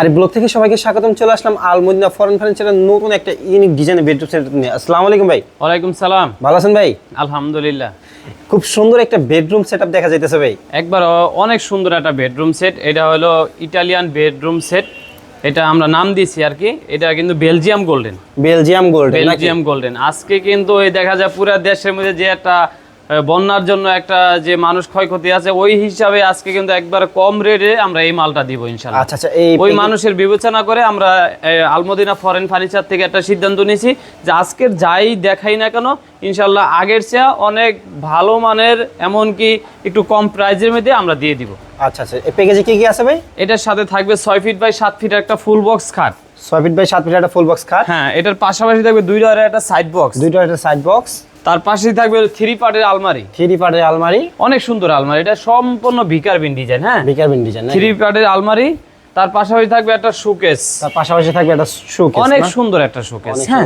আর blog থেকে সবাইকে স্বাগতম চলে আসলাম আলমদিনা ফরেন ফার্নিচারের নতুন একটা ইউনিক ডিজাইনের বেডরুম সেট নিয়ে। আসসালামু আলাইকুম ভাই। ওয়ালাইকুম সালাম। ভালো আছেন ভাই? আলহামদুলিল্লাহ। খুব সুন্দর একটা বেডরুম সেটআপ দেখা যাইতেছে ভাই। একবার অনেক সুন্দর একটা বেডরুম সেট এটা হলো ইটালিয়ান বেডরুম সেট এটা আমরা নাম দিয়েছি আর কি এটা কিন্তু Belgium golden Belgium gold Belgium golden আজকে কিন্তু এই দেখা যায় পুরো দেশের মধ্যে যে একটা বন্যার জন্য একটা যে মানুষ ক্ষয়ক্ষতি আছে ওই হিসাবে আজকে কিন্তু একবার কম রেটে আমরা এই মালটা দিব ইনশাল্লাহ। আচ্ছা আচ্ছা ওই মানুষের বিবেচনা করে আমরা আলমদিনা ফরেন ফার্নিচার থেকে একটা সিদ্ধান্ত নিয়েছি যে আজকের যাই দেখাই না কেন ইনশাল্লাহ আগের চেয়ে অনেক ভালো মানের এমনকি একটু কম প্রাইজের মধ্যে আমরা দিয়ে দিব। আচ্ছা আচ্ছা এই প্যাকেজে কি কি আছে ভাই? এটার সাথে থাকবে ছয় ফিট বাই সাত ফিট একটা ফুল বক্স খাট। ছয় ফিট বাই সাত ফিট একটা ফুল বক্স খাট। হ্যাঁ এটার পাশাপাশি থাকবে দুই ডয়ারের একটা সাইড বক্স দুইটা একটা সাইড বক্স তার পাশেই থাকবে থ্রি পার্টের আলমারি। থ্রি পার্টের আলমারি। অনেক সুন্দর আলমারি। এটা সম্পূর্ণ ভিকার বিন ডিজাইন হ্যাঁ? ভিকারবিন ডিজাইন থ্রি পার্টের আলমারি তার পাশাপাশি থাকবে একটা শোকেস। তার পাশাপাশি থাকবে একটা শোকেস অনেক সুন্দর একটা শোকেস। হ্যাঁ।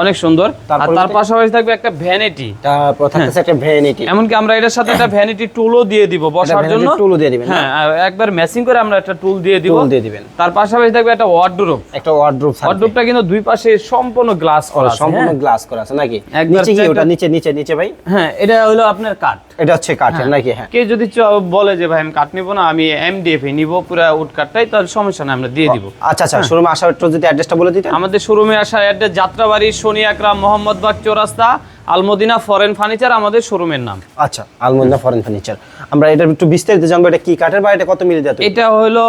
অনেক সুন্দর। আর তার পাশাপাশি থাকবে একটা ভ্যানিটি। তারপর থাকতেছে একটা ভ্যানিটি। এমনকি আমরা এটার সাথে একটা ভ্যানিটি টুলও দিয়ে দিব বসার জন্য। tool ও দিয়ে দিবেন, হ্যাঁ একবার ম্যাচিং করে আমরা একটা টুল দিয়ে দিব। টুল দিয়ে দিবেন। তার পাশাপাশি থাকবে একটা ওয়ার্ডরোব। একটা ওয়ার্ড্রোব থাকবে। ওয়ার্ডরোবটা কিন্তু দুই পাশে সম্পূর্ণ গ্লাস করা সম্পূর্ণ হ্যাঁ? গ্লাস করা আছে নাকি? নিচে কি ওটা নিচে নিচে নিচে ভাই। হ্যাঁ এটা হলো আপনার কাঠ। এটা হচ্ছে কাঠের নাকি? হ্যাঁ। কে যদি বলে যে ভাই আমি কাঠ নিবো না আমি এমডিএফ নিব পুরো উড কাঠটাই তার সমস্যা নাই আমরা দিয়ে দিব। আচ্ছা আচ্ছা শোরুমে আসার একটু যদি অ্যাড্রেসটা বলে দিতেন। আমাদের শোরুমে আসা address Jatrabari Shoni Akram Mohammad Bagh Chowrasta Almadina foreign furniture আমাদের শোরুমের নাম। আচ্ছা আলমন্দা ফরেন ফার্নিচার আমরা এটা একটু বিস্তারিত জানব এটা কি কাঠের বা এটা কত মিলি দেয় এটা হলো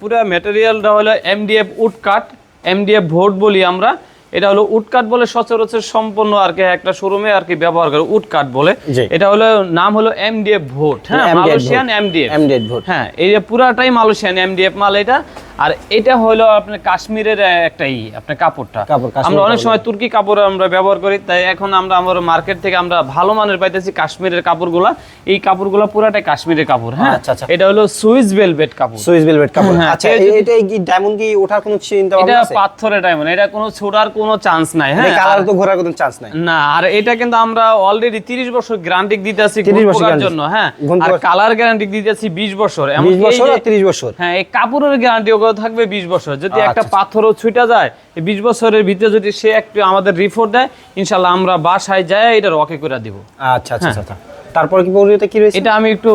পুরো ম্যাটেরিয়ালটা হলো এমডিএফ উড কাট এমডিএফ ভোট বলি আমরা। এটা হলো উটকাট বলে সচরাচর সম্পন্ন আর কি একটা শোরুমে আর কি ব্যবহার করে উটকাট বলে। এটা হলো নাম হলো এমডিএফ ভোট হ্যাঁ? মালয়েশিয়ান এমডিএফ এমডিএফ ভোট। হ্যাঁ এই যে পুরাটাই মালয়েশিয়ান এমডিএফ মাল এটা। আর এটা হলো আপনার কাশ্মীরের একটা ই আপনার কাপড়টা। আমরা অনেক সময় তুর্কি কাপড় আমরা ব্যবহার করি তাই এখন আমরা আমার মার্কেট থেকে আমরা ভালো মানের পাইতেছি কাশ্মীরের কাপড়গুলা। এই কাপড়গুলা পুরাটাই কাশ্মীরের কাপড় হ্যাঁ? আচ্ছা, আচ্ছা। এটা হলো সুইস ভেলভেট কাপড়। সুইস ভেলভেট কাপড়। হ্যাঁ, আচ্ছা এটা কি ডায়মন্ড কি ওঠার কোনো চিন্তা এটা ভাবনা আছে? পাথরের ডায়মন্ড এটা কোনো ছোড়ার কোনো চান্স নাই হ্যাঁ? কালার আর- তো ঘোরার কোনো চান্স নাই। না আর এটা কিন্তু আমরা অলরেডি 30 বছর গ্যারান্টি দিতেছি 30 বছর বছরের জন্য হ্যাঁ? আর কালার গ্যারান্টি দিতেছি 20 বছর 20 এমনকি বছর আর 30 বছর। হ্যাঁ এই কাপড়ের গ্যারান্টি ওগুলো থাকবে 20 বছর যদি একটা আচ্ছা, আচ্ছা। পাথরও ছুটা যায় 20 বছরের ভিতরে যদি সে একটু আমাদের রিপোর্ট দেয় ইনশাআল্লাহ আমরা বাসায় যায় এটা রকে করে দিব। আচ্ছা আচ্ছা আচ্ছা তারপর কি কি রয়েছে? এটা আমি একটু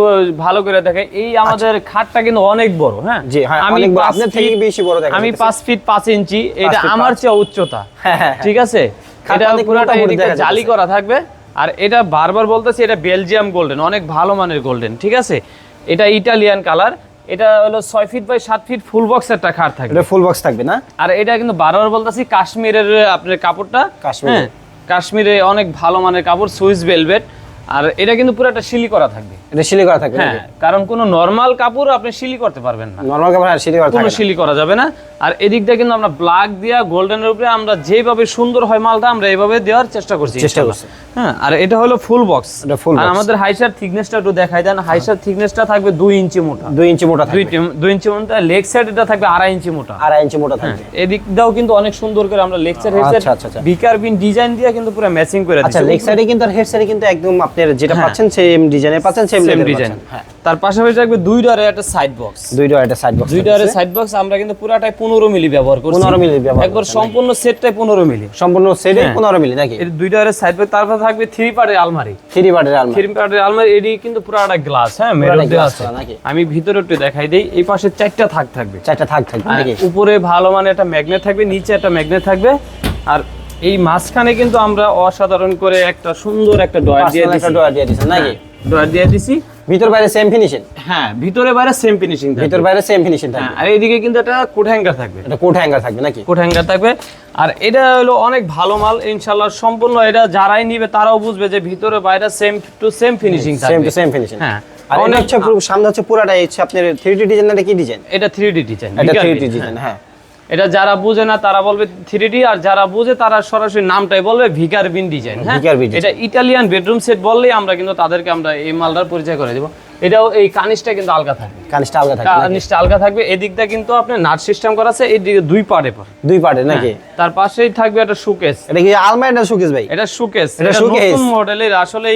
ভালো করে দেখাই। এই আমাদের খাটটা কিন্তু অনেক বড় হ্যাঁ। জি, হ্যাঁ, আমি আপনার থেকে বেশি বড় দেখা আমি যাইতেছে। পাঁচ ফিট পাঁচ ইঞ্চি। এটা আমার চেয়ে উচ্চতা। হ্যাঁ, হ্যাঁ, হ্যাঁ। ঠিক আছে? এটা পুরোটা জালি করা থাকবে। আর এটা বারবার বলতেছি এটা বেলজিয়াম গোল্ডেন অনেক ভালো মানের গোল্ডেন ঠিক আছে? এটা ইটালিয়ান কালার এটা হলো ছয় ফিট বাই সাত ফিট ফুল বক্স একটা খাট থাকবে। এটা ফুল বক্স থাকবে না? আর এটা কিন্তু বারবার বলতেছি কাশ্মীরের আপনার কাপড়টা কাশ্মীরের। হ্যাঁ কাশ্মীরে অনেক ভালো মানের কাপড় সুইস ভেলভেট আর এটা কিন্তু পুরো একটা শিলি করা থাকবে। এটা সিলি করা থাকবে হ্যাঁ কারণ কোনো নর্মাল কাপড় আপনি শিলি করতে পারবেন না। নরমাল কাপড় আর সিলি করা কোনো। শিলি করা যাবে না। আর এদিক দিয়ে কিন্তু আমরা ব্ল্যাক দিয়া গোল্ডেনের উপরে আমরা যেভাবে সুন্দর হয় মালটা আমরা এইভাবে দেওয়ার চেষ্টা করছি চেষ্টা করছি। হ্যাঁ আর এটা হলো ফুল বক্স এটা full আর আমাদের হাইসার থিকনেসটা একটু দেখাই দেন। হাইসার থিকনেসটা থাকবে দুই ইঞ্চি মোটা। দুই ইঞ্চি মোটা থাকবে। টি- দুই ইঞ্চি মোটা লেগ সাইড এটা থাকবে আড়াই ইঞ্চি মোটা। আড়াই ইঞ্চি মোটা থাকবে। এদিকটাও কিন্তু অনেক সুন্দর করে আমরা লেকচার আচ্ছা, হেডসেট আচ্ছা, আচ্ছা। বিকার বিন ডিজাইন দিয়ে কিন্তু পুরো ম্যাচিং করে আচ্ছা দিচ্ছি। লেগ সাইডে কিন্তু আর হেড সাইডে কিন্তু একদম আপনার যেটা হ্যাঁ। পাচ্ছেন সেম ডিজাইনে পাচ্ছেন সেম ডিজাইন হ্যাঁ। তার পাশাপাশি থাকবে দুই ডরে একটা সাইড বক্স দুই দুইটা একটা সাইড বক্স দুই ডরে সাইড বক্স আমরা কিন্তু পুরাটাই 15 মিলি ব্যবহার করছি। 15 মিলি ব্যবহার একবার সম্পূর্ণ সেটটাই 15 মিলি। সম্পূর্ণ সেটে হ্যাঁ। 15 মিলি নাকি? এর দুই ডরে সাইড বক্স তারপর থাকবে থ্রি পার্টের আলমারি। থ্রি পার্টের আলমারি। থ্রি পার্টের আলমারি এডি কিন্তু পুরাটা গ্লাস হ্যাঁ মেরুন দেওয়া আছে। নাকি? আমি ভিতরে একটু দেখাই দেই এই পাশে চারটা থাক থাকবে। চারটা থাক থাকবে নাকি? উপরে ভালো মানে একটা ম্যাগনেট থাকবে নিচে একটা ম্যাগনেট থাকবে আর এই মাঝখানে কিন্তু আমরা অসাধারণ করে একটা সুন্দর একটা ডয়ার দিয়ে দিছি। ডোয়ার দিয়ে দিছেন নাকি? ডয়ার দিয়ে দিছি। ভিতর বাইরে সেম ফিনিশিং হ্যাঁ ভিতরে বাইরে সেম ফিনিশিং ভিতর বাইরে সেম ফিনিশিং থাকবে। হ্যাঁ আর এইদিকে কিন্তু একটা কোট হ্যাঙ্গার থাকবে। এটা কোট হ্যাঙ্গার থাকবে নাকি? কোট হ্যাঙ্গার থাকবে। আর এটা হলো অনেক ভালো মাল ইনশাল্লাহ সম্পূর্ণ এটা যারাই নিবে তারাও বুঝবে যে ভিতরে বাইরে সেম টু সেম ফিনিশিং থাকবে সেম থাকবে। টু সেম ফিনিশিং হ্যাঁ আর এটা অনেক হচ্ছে পুরো সামনে হচ্ছে পুরাটাই হচ্ছে আপনার 3D ডিজাইন না কি ডিজাইন এটা 3D ডিজাইন এটা 3D ডিজাইন হ্যাঁ। এটা যারা বুঝে না তারা বলবে থ্রি আর যারা বুঝে তারা সরাসরি নামটাই বলবে ভিকার বিন ডিজাইন হ্যাঁ? এটা ইটালিয়ান বেডরুম সেট বললেই আমরা কিন্তু তাদেরকে আমরা এই মালটার পরিচয় করে দিব। এটাও এই কানিসটা কিন্তু আলগা থাকবে। কানিসটা আলগা থাকবে কানিসটা আলগা থাকবে। এদিকটা কিন্তু আপনার নাট সিস্টেম করা আছে এইদিকে দুই পার্টে পর দুই পার্টের নাকি? তার পাশেই থাকবে একটা সুকেস এটা কি আলমারি না শোকেস ভাই? এটা সুকেস এটা নতুন মডেলের আসলে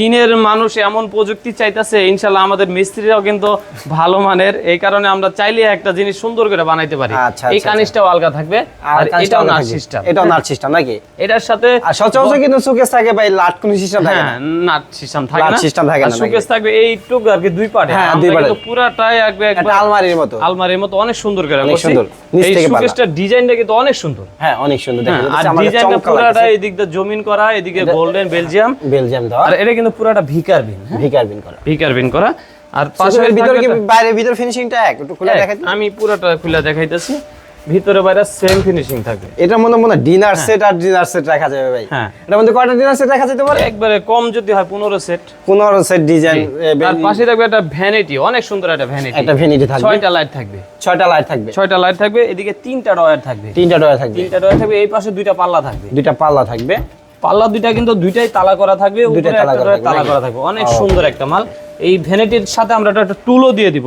দিনের মানুষ এমন প্রযুক্তি চাইতেছে ইনশাল্লাহ আমাদের মিস্ত্রিরাও কিন্তু ভালো মানের। এই কারণে আমরা চাইলে একটা জিনিস সুন্দর করে বানাইতে পারি। আচ্ছা, এই আচ্ছা, কানিসটাও আলগা থাকবে আর এটাও নাট সিস্টেম এটাও নাট সিস্টেম নাকি? এটার সাথে সচরাচর কিন্তু সুকেস থাকে ভাই সিস্টেম থাকে হ্যাঁ না? নাট সিস্টেম থাকে না। system থাকে না সুকেস থাকবে এইটুকু আর কি দুই পার্টে হ্যাঁ, দুই পুরাটাই একবার একটা আলমারির মতো। আলমারির মতো অনেক সুন্দর করে অনেক সুন্দর। নিচ এই থেকে। সুকেসটার ডিজাইনটা কিন্তু অনেক সুন্দর। হ্যাঁ অনেক সুন্দর। দেখা হ্যাঁ, আর ডিজাইনটা পুরাটা এদিক দিয়ে জমিন করা এদিকে গোল্ডেন বেলজিয়াম। বেলজিয়াম আর এটা কিন্তু পুরাটা ভিকার বিন হ্যাঁ? ভিকার বিন করা। ভিকার বিন করা। আর পাশের পাশে ভিতরে কি বাইরে ভিতর ফিনিশিংটা এক? একটু খুলে দেখাই আমি পুরাটা খুলে দেখাইতেছি। ভিতরে বাইরে সেম ফিনিশিং থাকবে। এটার মধ্যে মনে ডিনার সেট আর ডিনার সেট রাখা যাবে ভাই। হ্যাঁ। এটার মধ্যে কয়টা ডিনার সেট রাখা যেতে পারে একবারে কম যদি হয় পনেরো সেট পনেরো সেট ডিজাইন তার পাশে থাকবে একটা ভ্যানিটি অনেক সুন্দর একটা ভ্যানিটি একটা ভেনিটি থাকবে। ছয়টা লাইট থাকবে। ছয়টা লাইট থাকবে। ছয়টা লাইট থাকবে এদিকে তিনটা ডয়ার থাকবে। তিনটা ডয়ার থাকবে। তিনটা ডয়ার থাকবে এই পাশে দুইটা পাল্লা থাকবে। দুইটা পাল্লা থাকবে। পাল্লা দুইটা কিন্তু দুইটাই তালা করা থাকবে দুইটাই তালা করা থাকবে, অনেক সুন্দর একটা মাল। এই ভ্যানিটির সাথে আমরা একটা- টুলও দিয়ে দিব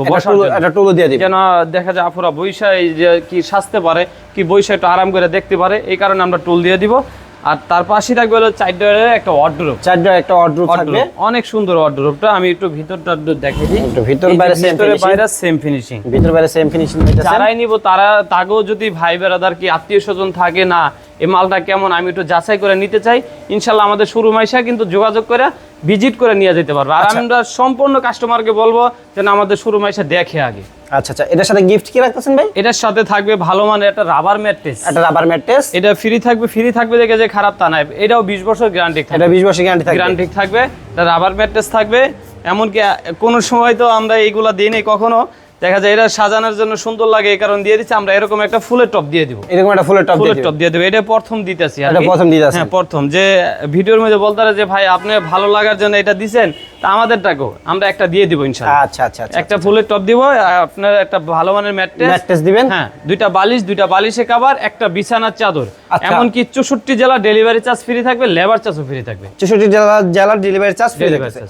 একটা টুলও দিয়ে দিবে। যেন দেখা যায় আপুরা বৈশা এই যে কি সাজতে পারে কি বৈশা একটু আরাম করে দেখতে পারে এই কারণে আমরা টুল দিয়ে দিব। আর তার পাশে থাকবে হলো চার ডয়ারের একটা ওয়ার্ড্রোব চার ডয়ার একটা অর্ডার থাকবে। অনেক সুন্দর ওয়ার্ডরোবটা আমি একটু ভিতরটা দেখাই দিই। একটু ভিতর বাইরে same ভিতরে। বাইরে সেম ফিনিশিং ভিতর বাইরে সেম ফিনিশিং যারাই নিব তারা তাকেও যদি ভাই বেড়াদার কি আত্মীয় স্বজন থাকে না এই মালটা কেমন আমি একটু যাচাই করে নিতে চাই। ইনশাল্লাহ আমাদের শুরু মাইশা কিন্তু যোগাযোগ করে ভিজিট করে নিয়ে যেতে পারবে। আর আচ্ছা। আমরা সম্পূর্ণ কাস্টমারকে বলব যেন আমাদের শুরু মাইসা দেখে আগে। আচ্ছা আচ্ছা এটার সাথে গিফট কি রাখতেছেন ভাই? এটার সাথে থাকবে ভালো মানের একটা রাবার ম্যাট্রেস একটা রাবার ম্যাট্রেস এটা ফ্রি থাকবে ফ্রি থাকবে দেখে যে খারাপ তা নাই এটাও বিশ বছর গ্যারান্টি থাকবে। এটা 20 বছর গ্যারান্টি থাকবে। গ্যারান্টি থাকবে রাবার ম্যাট্রেস থাকবে। এমনকি কোনো সময় তো আমরা এইগুলা দিই নাই কখনো। দেখা যায় এটা সাজানোর জন্য সুন্দর লাগে এই কারণ দিয়ে দিচ্ছি। আমরা এরকম একটা ফুলের টপ দিয়ে দিব। এরকম একটা ফুলের টপ ফুলের টপ দিয়ে দেবো। এটা প্রথম দিতেছি এটা প্রথম দিতেছি হ্যাঁ প্রথম। যে ভিডিওর মধ্যে বলতে পারে যে ভাই আপনি ভালো লাগার জন্য এটা দিছেন তা আমাদেরটাকেও আমরা একটা দিয়ে দিব ইনশাআল্লাহ। আচ্ছা আচ্ছা আচ্ছা একটা ফুলের টপ দিব আপনার একটা ভালো মানের ম্যাট্রেস ম্যাট্রেস দিবেন? হ্যাঁ দুইটা বালিশ দুইটা বালিশে কাভার একটা বিছানার চাদর। আচ্ছা। এমনকি চৌষট্টি জেলা ডেলিভারি চার্জ ফ্রি থাকবে লেবার চার্জও ফ্রি থাকবে। 64 জেলা জেলার ডেলিভারি চার্জ ফ্রি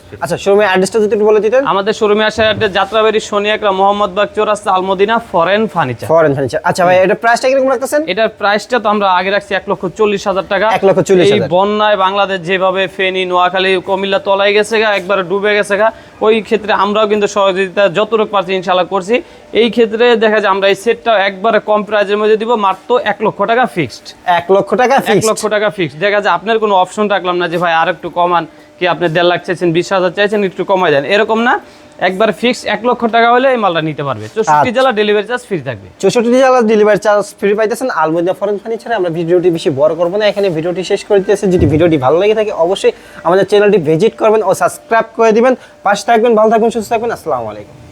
free। আচ্ছা শোরুমের অ্যাড্রেসটা যদি একটু বলে দিতেন। আমাদের শোরুমে আসে একটা Jatrabari Shoni Akhra Mohammadbagh Chowrasta Almadina foreign furniture foreign furniture আচ্ছা ভাই এটা প্রাইসটা কীরকম রাখতেছেন? এটার প্রাইসটা তো আমরা আগে রাখছি এক লক্ষ চল্লিশ হাজার টাকা। এক লক্ষ চল্লিশ এই বন্যায় বাংলাদেশ যেভাবে ফেনী নোয়াখালী কুমিল্লা তলায় গেছে গা একবার ডুবে গেছে গা। ওই ক্ষেত্রে আমরাও কিন্তু সহযোগিতা যতটুকু পারছি ইনশাল্লাহ করছি। এই ক্ষেত্রে দেখা যায় আমরা এই সেটটা একবারে কম প্রাইজের মধ্যে দিব মাত্র এক লক্ষ টাকা ফিক্সড এক লক্ষ টাকা এক লক্ষ টাকা ফিক্সড দেখা যায় আপনার কোনো অপশন রাখলাম না যে ভাই আর একটু কমান। কি আপনি দেড় লাখ চাইছেন বিশ হাজার চাইছেন একটু কমাই দেন। এরকম না। একবার ফিক্স এক লক্ষ টাকা হলে এই মালটা নিতে পারবে। চৌষট্টি। জেলা ডেলিভারি চার্জ ফ্রি থাকবে। চৌষট্টি জেলার ডেলিভারি চার্জ ফ্রি পাইতেছেন আলমদিয়া ফরেন ফার্নিচারে আমরা ভিডিওটি বেশি বড় করব না। এখানে ভিডিওটি শেষ করে দিতেছি। যদি ভিডিওটি ভালো লেগে থাকে অবশ্যই আমাদের চ্যানেলটি ভিজিট করবেন ও সাবস্ক্রাইব করে দিবেন। পাশে থাকবেন ভালো থাকবেন সুস্থ থাকবেন। আসসালামু আলাইকুম।